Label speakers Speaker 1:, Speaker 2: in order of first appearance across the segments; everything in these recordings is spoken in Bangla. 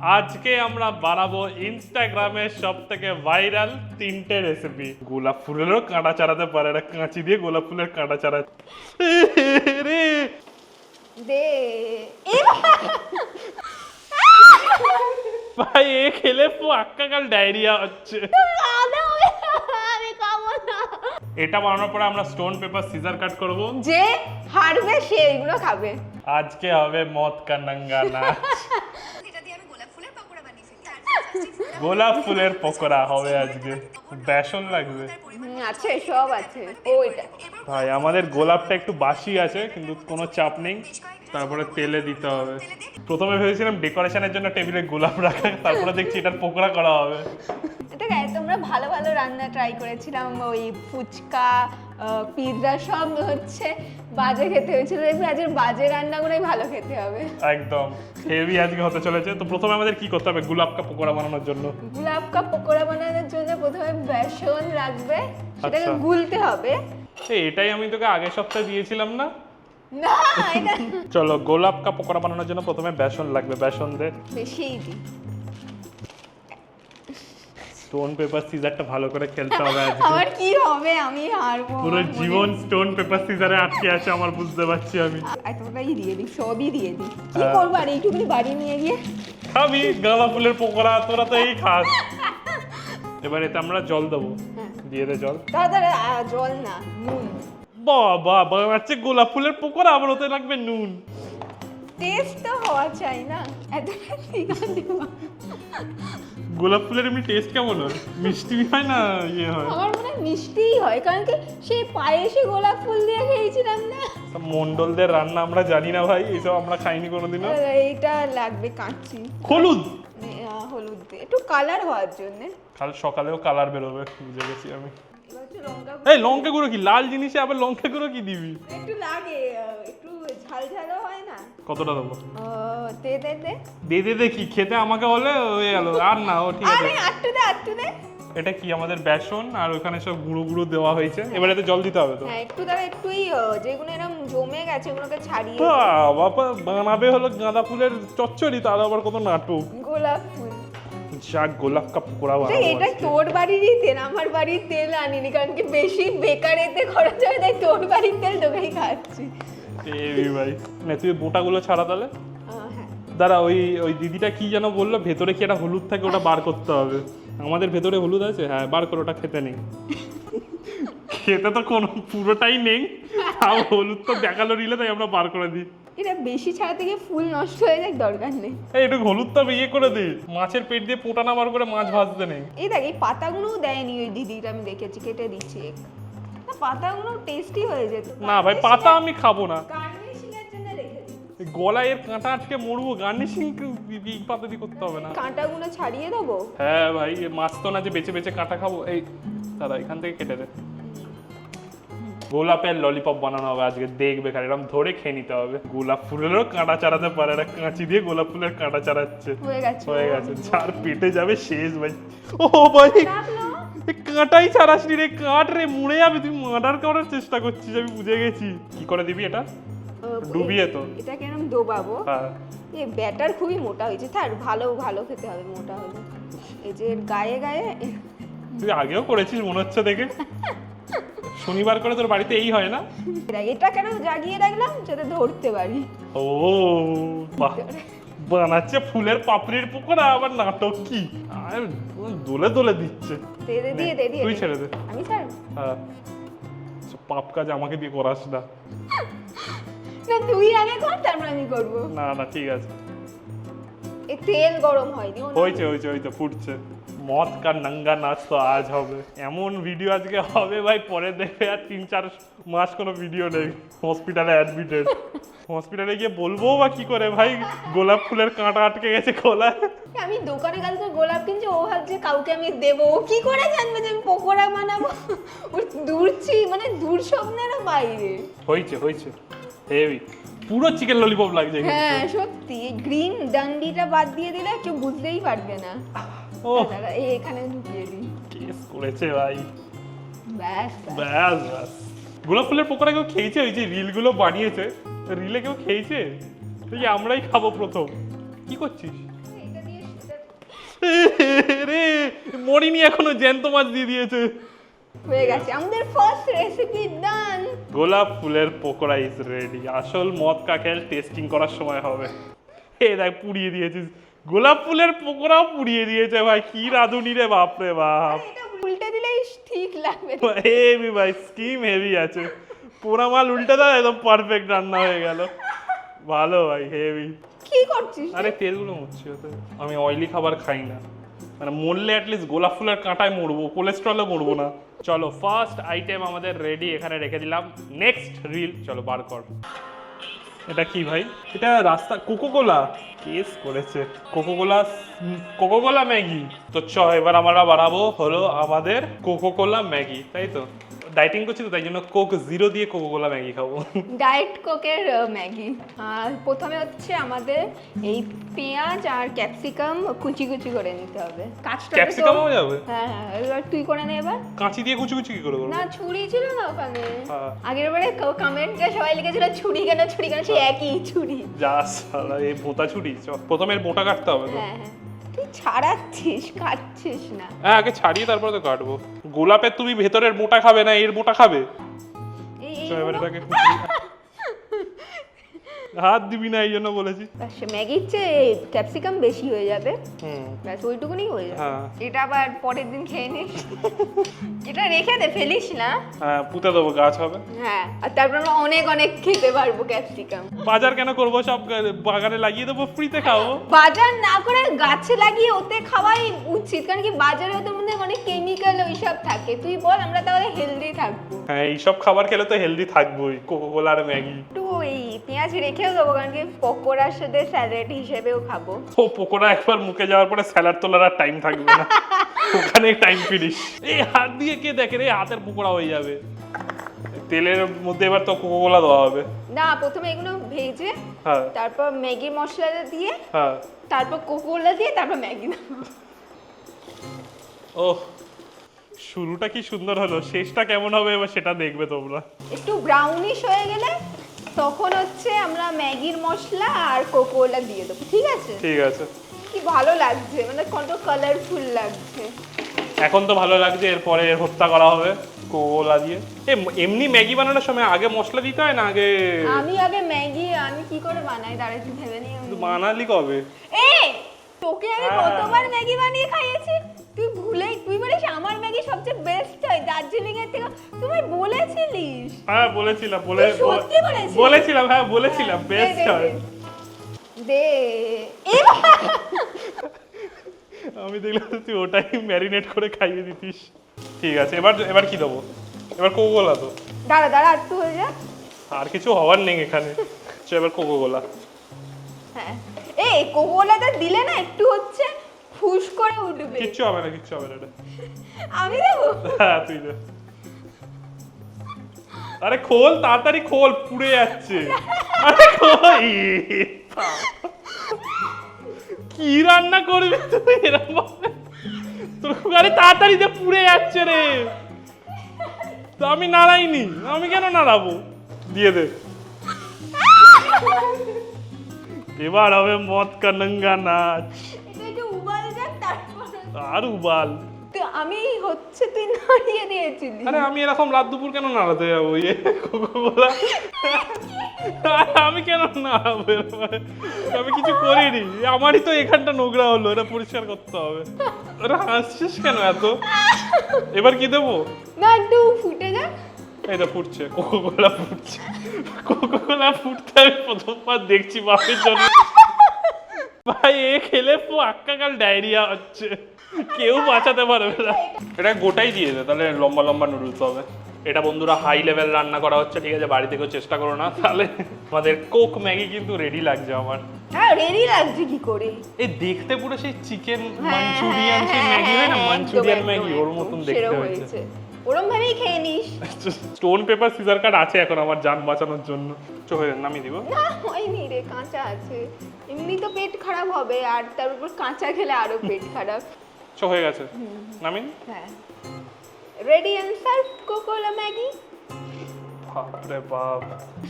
Speaker 1: আজকে আমরা বানাবো ইনস্টাগ্রামের সব থেকে ভাইরাল তিনটে রেসিপি গোলাপ ফুলেরও কাঁটা চারাতে পারে না কাঁচি দিয়ে গোলাপ ফুলের কাঁটা চারা রে!
Speaker 2: দে।
Speaker 1: ভাই এ খেলে আক্কাকাল ডায়রিয়া হচ্ছে। এটা বানানোর পরে আমরা স্টোন পেপার সিজার কাট করব।
Speaker 2: যে হারবে সে এইগুলো খাবে।
Speaker 1: আজকে হবে মদ কা নঙ্গা নাচ
Speaker 3: এটা দিয়ে আমি গোলাপ ফুলের পকোড়া বানিয়ে ফেলি তারপর just এই ফুলটা
Speaker 1: গোলাপ ফুলের পকোড়া হবে আজকে। বেসন লাগবে।
Speaker 2: আছে সব আছে। ও এটা।
Speaker 1: ভাই আমাদের গোলাপটা একটু বাসি আছে কিন্তু কোনো চাপ নেই। তারপরে তেলে দিতে হবে। প্রথমে ভেবেছিলাম ডেকোরেশনের জন্য টেবিলে গোলাপ রাখা তারপরে দেখছি এটার পকোড়া করা হবে।
Speaker 2: তোমরা ভালো ভালো রান্না ট্রাই করেছিলাম ওই ফুচকা পিৎজা সব হচ্ছে বাজে খেতে হয়েছিল। দেখবি আজকের বাজে রান্নাগুলোই ভালো খেতে হবে।
Speaker 1: একদম। হেভি আজকে হতে চলেছে। তো প্রথমে আমাদের কি করতে হবে? গোলাপ কা পকোড়া বানানোর জন্য।
Speaker 2: গোলাপ কাপ পকোড়া বানানোর জন্য প্রথমে বেসন লাগবে সেটাকে
Speaker 1: আচ্ছা।
Speaker 2: গুলতে হবে।
Speaker 1: এটাই আমি তোকে আগের সপ্তাহে দিয়েছিলাম না?
Speaker 2: না
Speaker 1: চলো গোলাপ কা পকোড়া বানানোর জন্য প্রথমে বেসন লাগবে। বেসন দে।
Speaker 2: বেশিই দিই
Speaker 1: স্টোন পেপার সিজারটা ভালো করে খেলতে হবে আজকে।
Speaker 2: আমার কি হবে? আমি হারবো
Speaker 1: পুরো জীবন স্টোন পেপার সিজারে আটকে আছে আমার বুঝতে পারছি আমি।
Speaker 2: এতটাই দিয়ে দিই সবই দিয়ে দিই। কি
Speaker 1: হ্যাঁ।
Speaker 2: করব আর এইটুকুনি বাড়ি নিয়ে গিয়ে?
Speaker 1: খাবি গাঁদা ফুলের পকোড়া তোরা তো এই খাস। এবার এতে আমরা জল দেবো।
Speaker 2: হ্যাঁ।
Speaker 1: দিয়ে দে জল।
Speaker 2: তাড়াতাড়ি জল না নুন।
Speaker 1: বাবা বানাচ্ছে গোলাপ ফুলের পকোড়া আবার ওতে লাগবে নুন।
Speaker 2: টেস্ট তো হওয়া চাই না। এতটা আছে
Speaker 1: গোলাপ ফুলের এমনি টেস্ট কেমন হয়? মিষ্টি হয় না ইয়ে হয়?
Speaker 2: আমার মনে হয় মিষ্টিই হয় কারণ কি সেই পায়েসে গোলাপ ফুল দিয়ে খেয়েছিলাম না।
Speaker 1: মন্ডলদের রান্না আমরা জানি না ভাই এইসব আমরা খাইনি কোনোদিনও।
Speaker 2: এইটা লাগবে কাঁচি।
Speaker 1: হলুদ?
Speaker 2: হলুদ দিয়ে। একটু কালার হওয়ার জন্য।
Speaker 1: কাল সকালেও কালার বেরোবে বুঝে গেছি আমি।
Speaker 2: লঙ্কা
Speaker 1: এই লঙ্কা গুঁড়ো কি? লাল জিনিসে আবার লঙ্কা গুঁড়ো কি দিবি?
Speaker 2: একটু লাগে ঝাল ঝালও হয় না?
Speaker 1: কতটা দেবো?
Speaker 2: আহ, দে দে দে।
Speaker 1: দে দে দেখি খেতে আমাকে বলে হয়ে গেল। আর না ও ঠিক আছে।
Speaker 2: আরে আটটু দে আটটু দে।
Speaker 1: এটা কি? আমাদের বেসন আর ওখানে সব গুঁড়ো গুঁড়ো দেওয়া হয়েছে। এবার এতে জল দিতে হবে তো।
Speaker 2: হ্যাঁ একটু দাঁড়া একটুই যেগুলো এরকম জমে গেছে ওগুলোকে ছাড়িয়ে
Speaker 1: বাবা বানাবে হলো গাঁদা ফুলের চচ্চড়ি তার আবার কত নাটক।
Speaker 2: গোলাপ ফুল।
Speaker 1: যাক গোলাপ কাপ পোড়া বানাবো
Speaker 2: এটা। তোর বাড়িরই তেল আমার বাড়ির তেল আনিনি কারণ কি বেশি বেকারেতে খরচ হয় তাই তোর বাড়ির তেল তোকেই খাচ্ছি।
Speaker 1: ভাই। না তুই বোটাগুলো ছাড়া তাহলে?
Speaker 2: হ্যাঁ।
Speaker 1: দাঁড়া ওই ওই দিদিটা কি যেন বলল ভেতরে কি একটা হলুদ থাকে ওটা বার করতে হবে। আমাদের ভেতরে হলুদ আছে? হ্যাঁ বার করে ওটা খেতে নেই। খেতে তো কোনো পুরোটাই নেই। তাও হলুদ তো দেখাল নিলে তাই আমরা বার করে দিই।
Speaker 2: এটা বেশি ছাড়া থেকে ফুল নষ্ট হয়ে যায় দরকার নেই।
Speaker 1: এই একটু হলুদ তো ইয়ে করে দিই মাছের পেট দিয়ে পোটা নামার করে মাছ ভাজতে নেই।
Speaker 2: এই দেখ এই পাতাগুলোও দেয়নি ওই দিদিটা আমি দেখেছি কেটে দিচ্ছি। না পাতাগুলো টেস্টি হয়ে যেত।
Speaker 1: না ভাই পাতা আমি খাব না। গলায় এর কাঁটা আটকে মরবো গার্নিশিং পাতা দিয়ে করতে হবে না।
Speaker 2: কাঁটাগুলো ছাড়িয়ে দেবো?
Speaker 1: হ্যাঁ ভাই মাছ তো না যে বেছে বেছে কাঁটা খাব। এই দাদা এখান থেকে কেটে দে। গোলাপের ললিপপ বানানো হবে আজকে দেখবে খালি এরকম ধরে খেয়ে নিতে হবে। গোলাপ ফুলেরও কাঁটা চারাতে পারে না কাঁচি দিয়ে গোলাপ ফুলের কাঁটা চারাচ্ছে
Speaker 2: হয়ে গেছে।
Speaker 1: যার পেটে যাবে শেষ ভাই। ও ভাই কাঁটাই ছাড়াস নি রে কাঁট রে মুড়ে যাবে। তুই মার্ডার করার চেষ্টা করছিস আমি বুঝে গেছি। কি করে দিবি এটা? ডুবিয়ে তো।
Speaker 2: এটা কেরম দোবাবো?
Speaker 1: হ্যাঁ।
Speaker 2: এই ব্যাটার খুবই মোটা হয়েছে। তার ভালো ভালো খেতে হবে মোটা হলে। এই যে গায়ে গায়ে
Speaker 1: তুই আগেও করেছিস মনে হচ্ছে দেখে। শনিবার করে তোর বাড়িতে এই হয় না?
Speaker 2: এটা কেন জাগিয়ে রাখলাম? যাতে ধরতে পারি।
Speaker 1: ও বাহ। বানাচ্ছে ফুলের পাপড়ির পকোড়া আবার নাটক কি? আর দোলে দোলে দিচ্ছে।
Speaker 2: দে দে দিয়ে দে দিয়ে
Speaker 1: তুই ছেড়ে দে।
Speaker 2: আমি ছাড়।
Speaker 1: হ্যাঁ। পাপ কাজ আমাকে দিয়ে করাস না।
Speaker 2: না তুই আগে কর তারপর আমি করব।
Speaker 1: না না ঠিক আছে।
Speaker 2: এই তেল গরম হয়নি
Speaker 1: হয়েছে হয়েছে হয়েছে ফুটছে। মদ কার নাঙ্গা নাচ তো আজ হবে। এমন ভিডিও আজকে হবে ভাই পরে দেখবে আর তিন চার মাস কোনো ভিডিও নেই। হসপিটালে অ্যাডমিটেড হসপিটালে গিয়ে বলব বা কি করে ভাই? গোলাপ ফুলের কাঁটা আটকে গেছে খোলায়
Speaker 2: আমি দোকানে কালকে গোলাপ কিনছি ও ভাবছে কাউকে আমি দেবো। ও কি করে জানবে যে আমি পকোড়া বানাবো? ওর দূরছি মানে দূর স্বপ্নেরও বাইরে।
Speaker 1: হয়েছে হয়েছে। হেভি পুরো চিকেন ললিপপ লাগছে
Speaker 2: হ্যাঁ সত্যি গ্রিন ডান্ডিটা বাদ দিয়ে দিলে কেউ বুঝতেই পারবে না।
Speaker 1: ও।
Speaker 2: এখানে ঢুকিয়ে দিই।
Speaker 1: কেস করেছে ভাই।
Speaker 2: ব্যাস ব্যাস।
Speaker 1: ব্যাস গোলাপ ফুলের পকোড়া কেউ খেয়েছে? ওই যে রিলগুলো বানিয়েছে। রিলে কেউ খেয়েছে? এই যে আমরাই খাব প্রথম। কি করছিস? রে মরিনি এখনও জ্যান্ত মাছ দিয়ে দিয়েছে।
Speaker 2: হয়ে গেছে। আমাদের ফার্স্ট রেসিপি ডান
Speaker 1: গোলাপ ফুলের পকোড়া ইজ রেডি আসল মদ কাকেল টেস্টিং করার সময় হবে। এ দেখ পুড়িয়ে দিয়েছিস। গোলাপ ফুলের পকোড়াও পুড়িয়ে দিয়েছে ভাই। কি রাঁধুনি রে বাপ
Speaker 2: এটা উল্টে দিলেই ঠিক লাগবে।
Speaker 1: হেভি ভাই স্কিম হেভি আছে। পোড়া মাল উল্টে দাও একদম পারফেক্ট রান্না হয়ে গেল। ভালো ভাই হেভি
Speaker 2: কি করছিস
Speaker 1: আরে তেলগুলো মুছছি আমি অয়েলি খাবার খাই না। মানে মরলে অ্যাটলিস্ট গোলাপ ফুলের কাঁটায় মরবো কোলেস্ট্রলে মরবো না। চলো ফার্স্ট আইটেম আমাদের রেডি এখানে রেখে দিলাম। নেক্সট রিল চলো, বার কর। এটা কি ভাই? এটা রাস্তা কোকোকোলা কেস করেছে। Coca Cola Coca Cola Maggi তো চ এবার আমরা বাড়াবো হলো আমাদের কোকোকোলা ম্যাগি তাই তো? ডাইটিং করছি তো তাই জন্য কোক জিরো দিয়ে কোকো কোলা ম্যাগি খাব
Speaker 2: ডায়েট কোকের ম্যাগি আর প্রথমে হচ্ছে আমাদের এই পেঁয়াজ আর ক্যাপসিকাম কুচি কুচি করে নিতে হবে। কাজটা
Speaker 1: ক্যাপসিকামও যাবে?
Speaker 2: হ্যাঁ হ্যাঁ এবার তুই করে নে এবার।
Speaker 1: কাঁচি দিয়ে কুচি কুচি কি করে করব?
Speaker 2: না ছুরি ছিল না ওখানে।
Speaker 1: হ্যাঁ।
Speaker 2: আগের বারে কমেন্টে সবাই লিখেছিল ছুরি কেন ছুরি কেন? সেই একই ছুরি।
Speaker 1: যা সালা এই ছুটি চ প্রথমে বোটা কাটতে হবে
Speaker 2: হ্যাঁ হ্যাঁ। ছাড়াচ্ছিস কাটছিস না।
Speaker 1: হ্যাঁ আগে ছাড়িয়ে তারপরে তো কাটবো। গোলাপের তুমি ভেতরের মোটা খাবে না এর মোটা খাবে?
Speaker 2: এই
Speaker 1: এটাকে হাত দিবি না এই জন্য বলেছি
Speaker 2: ম্যাগির চেয়ে ক্যাপসিকাম বেশি হয়ে যাবে।
Speaker 1: হুম।
Speaker 2: ব্যাস ওইটুকুনি হয়ে যাবে।
Speaker 1: হ্যাঁ।
Speaker 2: এটা আবার পরের দিন খেয়ে নিস এটা রেখে দে ফেলিস না।
Speaker 1: হ্যাঁ পুঁতে দেবো গাছ হবে।
Speaker 2: হ্যাঁ আর তারপর আমরা অনেক অনেক খেতে পারব ক্যাপসিকাম।
Speaker 1: বাজার কেন করব? সব বাগানে লাগিয়ে দেবো ফ্রিতে খাব।
Speaker 2: বাজার না করে গাছে লাগিয়ে ওতে খাওয়াই উচিত কারণ কি বাজারে ওদের অনেক কেমিক্যাল ওইসব থাকে। তুই বল আমরা তাহলে হেলদি থাকব।
Speaker 1: হ্যাঁ এইসব খাবার খেলে তো হেলদি থাকবোই কোকো কোলা আর ম্যাগি।
Speaker 2: একটু এই পেঁয়াজ রেখেও দেবো কারণ কি পকোড়ার সাথে স্যালাড হিসেবেও খাব।
Speaker 1: ও পকোড়া একবার মুখে যাওয়ার পরে স্যালাড তোলার আর টাইম থাকবে না। ওখানে টাইম ফিনিশ এই হাত দিয়ে কে দেখে রে? হাতের পকোড়া হয়ে যাবে। তেলের মধ্যে এবার তো কোকো কোলা দেওয়া হবে।
Speaker 2: না প্রথমে এগুলো ভেজে
Speaker 1: হ্যাঁ।
Speaker 2: তারপর ম্যাগি মশলাটা দিয়ে
Speaker 1: হ্যাঁ।
Speaker 2: তারপর কোকোলা দিয়ে তারপর ম্যাগি দেবো।
Speaker 1: ও শুরুটা কি সুন্দর হলো। শেষটা কেমন হবে এবার সেটা দেখবে তোমরা।
Speaker 2: একটু ব্রাউনিশ হয়ে গেলে তখন হচ্ছে আমরা ম্যাগির মশলা আর কোকোলা দিয়ে দেবো ঠিক আছে?
Speaker 1: ঠিক আছে।
Speaker 2: কি ভালো লাগছে মানে কত কালারফুল লাগছে।
Speaker 1: এখন তো ভালো লাগছে এরপরে হত্যা করা হবে কোলা দিয়ে। এ এমনি ম্যাগি বানানোর সময় আগে মশলা দিতে হয় না আগে?
Speaker 2: আমি আগে ম্যাগি আমি কি করে বানাই? দাঁড়া ভেবে নিই।
Speaker 1: বানালি কবে?
Speaker 2: এই তোকে আমি
Speaker 1: হ্যাঁ।
Speaker 2: কতবার ম্যাগি বানিয়ে খাইয়েছি? ভুলেই তুই বলিস আমার ম্যাগি সবচেয়ে বেস্ট হয় দার্জিলিং এর থেকে তুই বলেছিলিস?
Speaker 1: হ্যাঁ বলেছিলাম বলে
Speaker 2: সত্যি বলেছিস?
Speaker 1: বলেছিলাম হ্যাঁ বলেছিলাম বেস্ট হয়।
Speaker 2: দে। দে।
Speaker 1: আমি দেখলাম তুই ওটাই ম্যারিনেট করে খাইয়ে দিতিস। ঠিক আছে এবার এবার কি দেবো? এবার কোকো কোলা তো।
Speaker 2: দাঁড়া দাঁড়া আর একটু হয়ে যা।
Speaker 1: আর কিছু হওয়ার নেই এখানে। চল এবার কোকো কোলা
Speaker 2: হ্যাঁ। এই কোকোলাটা দিলে না একটু হচ্ছে ফুস করে উঠবে।
Speaker 1: কিচ্ছু হবে না কিচ্ছু হবে না এটা।
Speaker 2: আমি দেবো?
Speaker 1: হ্যাঁ তুই দে। আরে খোল তাড়াতাড়ি খোল পুড়ে যাচ্ছে। আরে খোল কি রান্না করবি তুই এরকম তোর আরে তাড়াতাড়ি দে পুড়ে যাচ্ছে রে। তো আমি নাড়াইনি আমি কেন নাড়াবো? দিয়ে দে। এবার হবে মদ কা নঙ্গা নাচ। আর উবাল।
Speaker 2: আমি হচ্ছে তুই নাড়িয়ে দিয়েছিলি।
Speaker 1: আরে আমি এরকম রাত দুপুর কেন নাড়াতে যাব? ইয়ে কোকোকোলা। আমি কেন নাড়াবো আমি কিছু করিনি। আমারই তো এখানটা নোংরা হলো এটা পরিষ্কার করতে হবে। ওরা হাসছিস কেন এত? এবার কি দেবো?
Speaker 2: না একটু ফুটে
Speaker 1: এই তো ফুটছে কোকোকোলা ফুটছে। কোকোকোলা ফুটতে আমি প্রথমবার দেখছি বাপের জন্য। ভাই এ খেলে আক্কাকাল ডায়রিয়া হচ্ছে। কেউ বাঁচাতে পারবে না। এটা গোটাই দিয়ে দে তাহলে লম্বা লম্বা নুডলস হবে। এটা বন্ধুরা হাই লেভেল রান্না করা হচ্ছে ঠিক আছে? বাড়ি থেকেও চেষ্টা করো না তাহলে আমাদের কোক ম্যাগি কিন্তু রেডি লাগছে আমার।
Speaker 2: হ্যাঁ রেডি লাগছে কি করে?
Speaker 1: এই দেখতে পুরো সেই চিকেন
Speaker 2: হ্যাঁ,
Speaker 1: মাঞ্চুরিয়ান সেই
Speaker 2: হ্যাঁ,
Speaker 1: ম্যাগি হয় না?
Speaker 2: হ্যাঁ,
Speaker 1: মাঞ্চুরিয়ান ম্যাগি ওর মতন দেখতে হয়েছে।
Speaker 2: ওরম ভাবেই খেয়ে নিস।
Speaker 1: স্টোন পেপার সিজার কাট আছে এখন আমার যান বাঁচানোর জন্য। চোখে নামিয়ে দিব।
Speaker 2: না হয়নি রে কাঁচা আছে। এমনি তো পেট খারাপ হবে আর তার উপর কাঁচা খেলে আরও পেট খারাপ।
Speaker 1: চো হয়ে গেছে। নামিন।
Speaker 2: হ্যাঁ। Ready and serve coca cola Maggi
Speaker 1: বাপরে বাপ।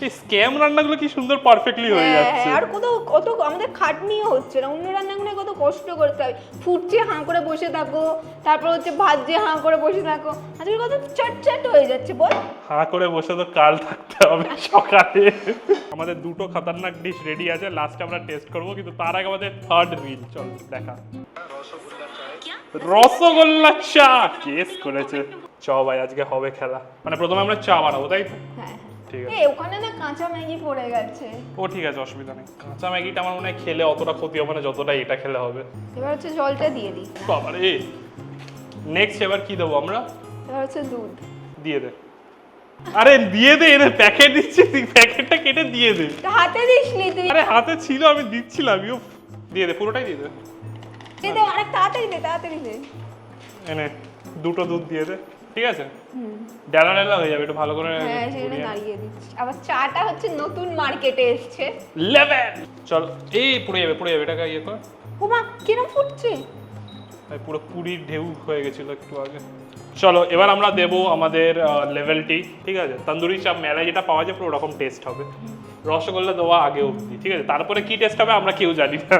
Speaker 1: এই স্ক্যাম রান্নাগুলো কি সুন্দর পারফেক্টলি হয়ে
Speaker 2: হ্যাঁ,
Speaker 1: যাচ্ছে।
Speaker 2: আর কত কত আমাদের খাটনিও হচ্ছে না। অন্য রান্নাগুলো কত কষ্ট করতে হয়। ফুটছে হাঁ করে বসে থাকো। তারপর হচ্ছে ভাজছে হাঁ করে বসে থাকো। আজকে কত চটচট হয়ে যাচ্ছে বল।
Speaker 1: হাঁ করে বসে তো কাল থাকতে হবে সকালে। আমাদের দুটো খতরনাক ডিশ রেডি আছে। লাস্টে আমরা টেস্ট করব কিন্তু তার আগে আমাদের থার্ড মিল চল দেখা। রসগোল্লা চা। কেস করেছে। চ ভাই আজকে হবে খেলা। মানে প্রথমে আমরা চা বানাবো তাই তো?
Speaker 2: হ্যাঁ।
Speaker 1: ঠিক আছে।
Speaker 2: ওখানে না কাঁচা ম্যাগি পড়ে গেছে।
Speaker 1: ও ঠিক আছে অসুবিধা নেই। কাঁচা ম্যাগিটা আমার মনে হয় খেলে অতটা ক্ষতি হবে না যতটা এটা খেলে হবে।
Speaker 2: এবার হচ্ছে জলটা দিয়ে দিই।
Speaker 1: বাবারে। নেক্সট এবার কি দেবো আমরা?
Speaker 2: এবার হচ্ছে দুধ।
Speaker 1: দিয়ে দে। আরে দিয়ে দে এর প্যাকেট দিচ্ছি। তুই প্যাকেটটা কেটে দিয়ে দে।
Speaker 2: হাতে দিস নি তুই।
Speaker 1: আরে হাতে ছিল আমি দিচ্ছিলাম ইউ দিয়ে দে পুরোটাই দিয়ে দে।
Speaker 2: দে দে আরে তাড়াতাড়ি দে তাড়াতাড়ি দে
Speaker 1: এনে দুটো দুধ দিয়ে দে ঠিক আছে? ডালা ডালা হয়ে যাবে একটু ভালো করে
Speaker 2: হ্যাঁ সেখানে দাঁড়িয়ে দিচ্ছি। আবার চাটা হচ্ছে নতুন মার্কেটে এসছে।
Speaker 1: লেভেল চল এই পুড়ে যাবে পুড়ে যাবে এটাকে ইয়ে কর।
Speaker 2: ওমা কিরম ফুটছে?
Speaker 1: ভাই পুরো পুরীর ঢেউ হয়ে গেছিল একটু আগে। চলো এবার আমরা দেব আমাদের লেভেলটি ঠিক আছে? তন্দুরি চাপ মেলায় যেটা পাওয়া যায় পুরো ওরকম টেস্ট হবে। রসগোল্লা দেওয়া আগে অবধি ঠিক আছে? তারপরে কি টেস্ট হবে আমরা কেউ জানি না।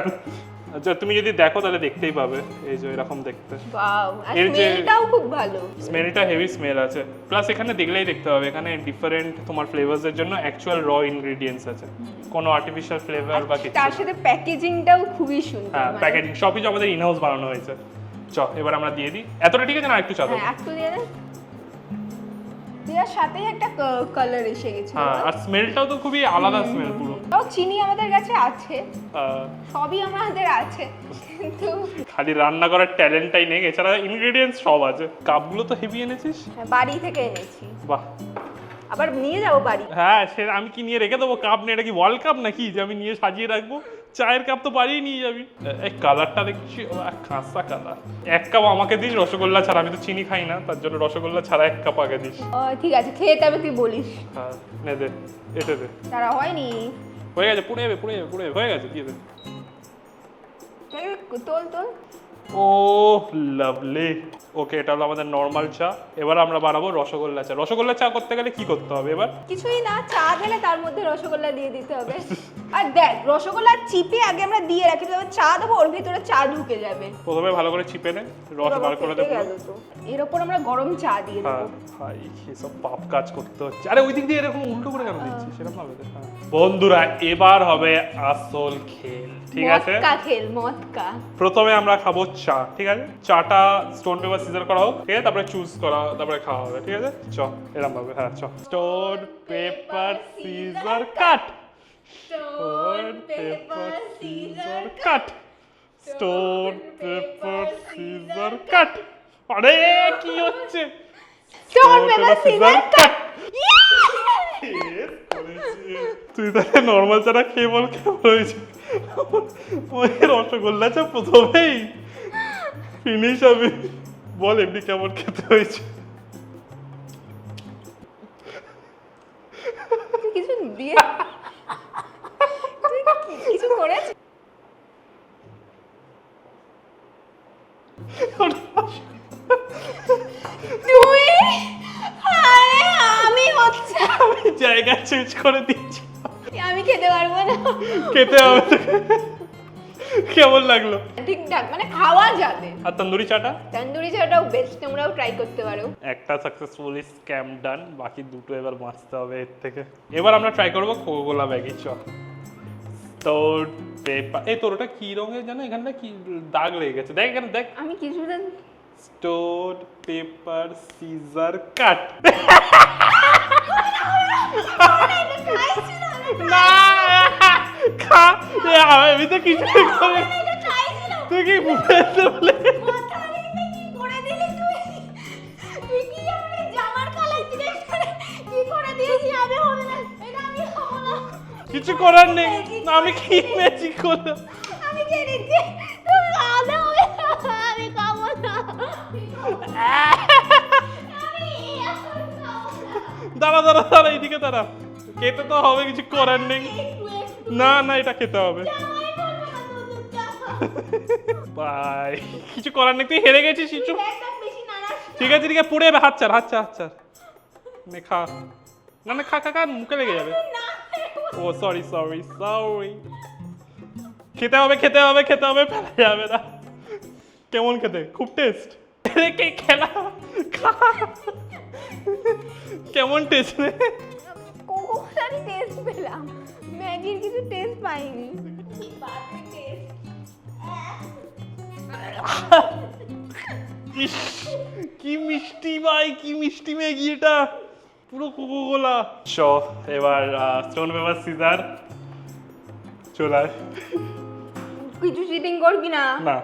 Speaker 1: আচ্ছা তুমি যদি দেখো তাহলে দেখতেই পাবে। এই যে এরকম দেখতে।
Speaker 2: ওয়াও আর স্মেলটাও খুব ভালো।
Speaker 1: স্মেলটা হেভি স্মেল আছে। প্লাস এখানে দেখলেই দেখতে হবে এখানে ডিফারেন্ট তোমার ফ্লেভার্সের জন্য অ্যাকচুয়াল র ইনগ্রেডিয়েন্টস আছে। কোনো আর্টিফিশিয়াল ফ্লেভার বা কিছু
Speaker 2: তার সাথে প্যাকেজিংটাও খুবই সুন্দর
Speaker 1: হ্যাঁ
Speaker 2: মানে-
Speaker 1: প্যাকেজিং সব কিছু আমাদের ইনহাউস বানানো হয়েছে। চ এবার আমরা দিয়ে দিই। এতটা ঠিক আছে না? একটু চা?
Speaker 2: হ্যাঁ একটু দিয়ে দে। দেওয়ার সাথেই একটা কালার এসে গেছে
Speaker 1: হ্যাঁ আর স্মেলটাও তো খুবই আলাদা স্মেল পুরো।
Speaker 2: তাও চিনি আমাদের কাছে আছে।
Speaker 1: আহ,
Speaker 2: সবই আমাদের আছে কিন্তু
Speaker 1: খালি রান্না করার ট্যালেন্টটাই নেই। এছাড়া ইনগ্রেডিয়েন্টস সব আছে। কাপগুলো তো হেভি এনেছিস?
Speaker 2: হ্যাঁ, বাড়ি থেকে এনেছি।
Speaker 1: বাহ।
Speaker 2: আবার নিয়ে যাব বাড়ি।
Speaker 1: হ্যাঁ সে আমি কি নিয়ে রেখে দেবো কাপ নিয়ে? এটা কি ওয়ার্ল্ড কাপ নাকি? যে আমি নিয়ে সাজিয়ে রাখব? চায়ের কাপ তো বাড়িই নিয়ে যাবি। এই কালারটা দেখছি খাসা কালার। এক কাপ আমাকে দিস রসগোল্লা ছাড়া। আমি তো চিনি খাই না তার জন্য রসগোল্লা ছাড়া এক কাপ আগে দিস।
Speaker 2: ঠিক আছে খেয়ে তবে তুই বলিস।
Speaker 1: হ্যাঁ নে দে এটা দে।
Speaker 2: তারা হয়নি।
Speaker 1: হয়ে গেছে পুড়ে যাবে পুড়ে যাবে পুড়ে যাবে। হয়ে গেছে দিয়ে দে।
Speaker 2: তোল তোল।
Speaker 1: ও লাভলি। ওকে এটা হলো আমাদের নর্মাল চা। এবার আমরা বানাবো রসগোল্লা চা। রসগোল্লা চা করতে গেলে কি করতে হবে এবার?
Speaker 2: কিছুই না চা দিলে তার মধ্যে রসগোল্লা দিয়ে দিতে হবে। আর দেখ রসগোল্লা চিপে আগে আমরা দিয়ে রাখি তবে চা দেবো ওর ভিতরে চা ঢুকে যাবে।
Speaker 1: প্রথমে ভালো করে চিপে নে রস বার করে দেবো।
Speaker 2: এর ওপর আমরা গরম চা দিয়ে
Speaker 1: হ্যাঁ
Speaker 2: দেবো
Speaker 1: ভাই এসব পাপ কাজ করতে হচ্ছে। আরে ওই দিক দিয়ে এরকম উল্টো করে কেন দিচ্ছিস? সেরকম হবে তো? হ্যাঁ। বন্ধুরা এবার হবে আসল খেল ঠিক আছে?
Speaker 2: মদকা খেল মদকা।
Speaker 1: প্রথমে আমরা খাব চা ঠিক আছে? চাটা স্টোন পেপার সিজার করা হোক ঠিক আছে? তারপরে চুজ করা তারপরে খাওয়া হবে ঠিক আছে? চ এরকম ভাবে হ্যাঁ চ। Stone paper scissor cut stone paper scissor cut stone paper scissor cut আরে কি হচ্ছে?
Speaker 2: স্টোন পেপার সিজার কাট
Speaker 1: তুই তাহলে নর্মাল চাটা খেয়ে বল কেমন হয়েছে? ওই রসগোল্লা চা প্রথমেই ফিনিশ হবে। বল এমনি কেমন খেতে হয়েছে?
Speaker 2: কিছু দিয়ে কি- কিছু করেছিস তুই? আরে আমি হচ্ছে
Speaker 1: আমি জায়গা চেঞ্জ করে
Speaker 2: আমি খেতে পারব না।
Speaker 1: খেতে হবে কেমন লাগল?
Speaker 2: ঠিকঠাক মানে খাওয়া যাবে।
Speaker 1: আর তন্দুরি চাটা?
Speaker 2: তন্দুরি চাটাও বেস্ট তোমরাও ট্রাই করতে পারো।
Speaker 1: একটা সাকসেসফুলি স্ক্যাম ডান বাকি দুটো এবার বাঁচতে হবে এর থেকে। এবার আমরা ট্রাই করব কোকোলা ব্যাগি চ তোর পেপার এই তোর ওটা কি রঙের জানো? এখানটা কি দাগ লেগে গেছে? দেখ এখানে দেখ।
Speaker 2: আমি কিছু জানি
Speaker 1: স্টোন পেপার সিজার কাট না! খা! আমি তো কিছু তুই কি বুঝতে কিছু করার নেই। আমি কি ম্যাজিক করলাম?
Speaker 2: আমি খেয়ে নিচ্ছি তুমি হবে আমি খাব না। না।
Speaker 1: দাঁড়া দাঁড়া দাঁড়া এইদিকে দাঁড়া। খেতে তো হবে কিছু করার নেই। না না এটা খেতে হবে।
Speaker 2: না
Speaker 1: বাই। কিছু করার নেই তুই হেরে গেছিস কিছু ঠিক আছে ঠিক আছে পড়ে হাত চার হাত চার হাত চার খা। না না খা খা খা মুখে লেগে যাবে। ও সরি সরি সরি খেতে হবে খেতে হবে খেতে হবে ফেলা যাবে না। কেমন খেতে? খুব টেস্ট কে খেলা? খা। কেমন টেস্ট রে?
Speaker 2: কোকোটার টেস্ট পেলাম? ম্যাগির কিছু টেস্ট পাইনি। বাজে টেস্ট
Speaker 1: ইস, কি মিষ্টি ভাই কি মিষ্টি ম্যাগি এটা। পুরো কোকো কোলা চ এবার স্টোন পেপার সিজার। চলায়
Speaker 2: কিছু চিটিং করবি না।
Speaker 1: না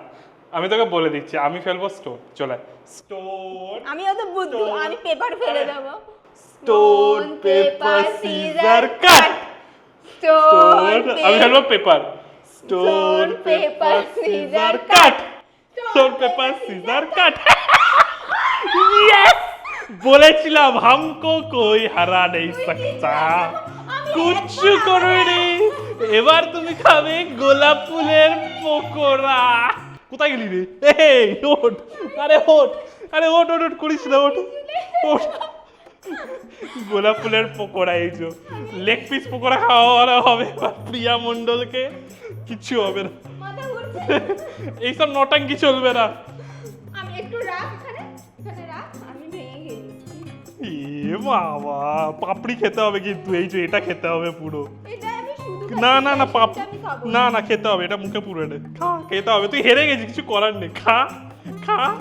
Speaker 1: আমি তোকে বলে দিচ্ছি আমি ফেলব স্টোন চলে স্টোন
Speaker 2: আমি অত বুদ্ধু আমি পেপার ফেলে দেবো।
Speaker 1: Stone paper scissor cut stone আমি ফেলব paper stone paper scissor cut stone paper scissor cut বলেছিলাম হামকো কই হারা নেই সকতা কুচ্ছু করবে এবার তুমি খাবে গোলাপ ফুলের পকোড়া। কোথায় গেলি রে? এই ওঠ। আরে ওঠ। আরে ওঠ ওঠ ওঠ করিস না ওঠ। ওঠ। গোলাপ ফুলের পকোড়া এই যে লেগ পিস পকোড়া খাওয়া হবে প্রিয়া মণ্ডলকে। কিচ্ছু হবে না। এইসব নটাঙ্কি চলবে না।
Speaker 2: আমি একটু রাখ
Speaker 1: এ বাবা পাপড়ি খেতে হবে কিন্তু এই যে এটা খেতে হবে পুরো।
Speaker 2: আমি
Speaker 1: না না না পাপ না না খেতে হবে এটা মুখে পুরো নে। খা খেতে হবে তুই হেরে গেছিস কিছু করার নেই। খা খা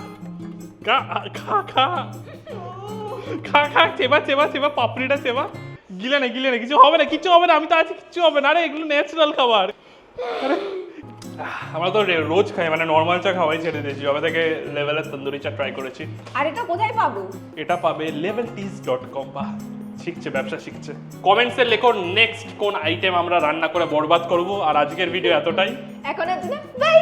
Speaker 1: খা খা খা। খা খা চেবা চেবা চেবা পাপড়িটা চেবা। গিলে না গিলে না কিছু হবে না কিছু হবে না আমি তো আছি কিছু হবে না। আরে এগুলো ন্যাচারাল খাবার। আরে আমরা তো রোজ খাই মানে নর্মাল চা খাওয়াই ছেড়ে দিয়েছি। যবে থেকে লেভেলের তন্দুরি চা ট্রাই করেছি।
Speaker 2: আর এটা কোথায় পাবো?
Speaker 1: এটা পাবে লেভেল টিজ ডট কম বা শিখছে ব্যবসা শিখছে। কমেন্টসে লেখো নেক্সট কোন আইটেম আমরা রান্না করে বরবাদ করব। আর আজকের ভিডিও এতটাই।
Speaker 2: এখন বাই